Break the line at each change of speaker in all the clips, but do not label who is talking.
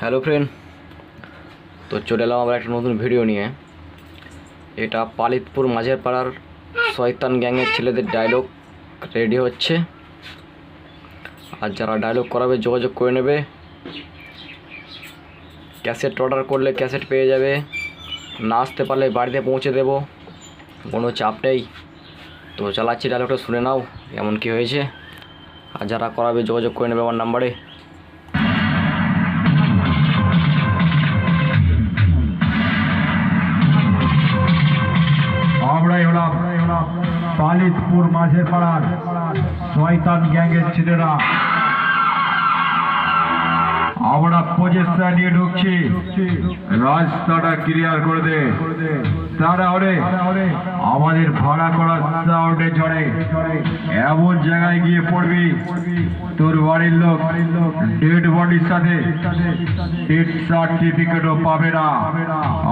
Hello friend তো চলে এলাম আবার একটা নতুন ভিডিও নিয়ে। এটা পালিতপুর মাঝের পাড়ার শয়তান গ্যাংয়ের ছেলেদের ডায়লগ রেডি হচ্ছে। আর যারা ডায়লগ করাবে, যোগাযোগ করে নেবে। ক্যাসেট অর্ডার করলে ক্যাসেট পেয়ে যাবে। না আসতে পারলে বাড়িতে পৌঁছে দেবো। কোনো চাপ নেই তো চালাচ্ছি ডায়লগটা শুনে নাও এমন কি হয়েছে। আর যারা করাবে, যোগাযোগ করে নেবে আমার নাম্বারে
পালিতপুর মাঝের পাড়ার শয়তান গ্যাংয়ের ছেলেরা। আমরা প্রচেষ্টা নিয়ে ঢুকছি। রাস্তাটা ক্লিয়ার করে দে। তারা তাহলে আমাদের ভাড়া করা সাউন্ডে চড়ে। এমন জায়গায় গিয়ে পড়বি, তোর বাড়ির লোক ডেড বডির সাথে ডেড সার্টিফিকেটও পাবে না।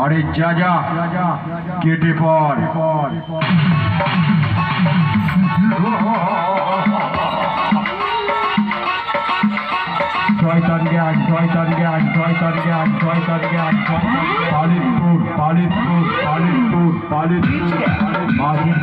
আরে যা যা, কেটে পড়। শয়তান জ্ঞান শয়তান জ্ঞান শয়তান জ্ঞান শয়তান জ্ঞান পালিতপুর পালিতপুর পালিতপুর পালিতপুর মাঝির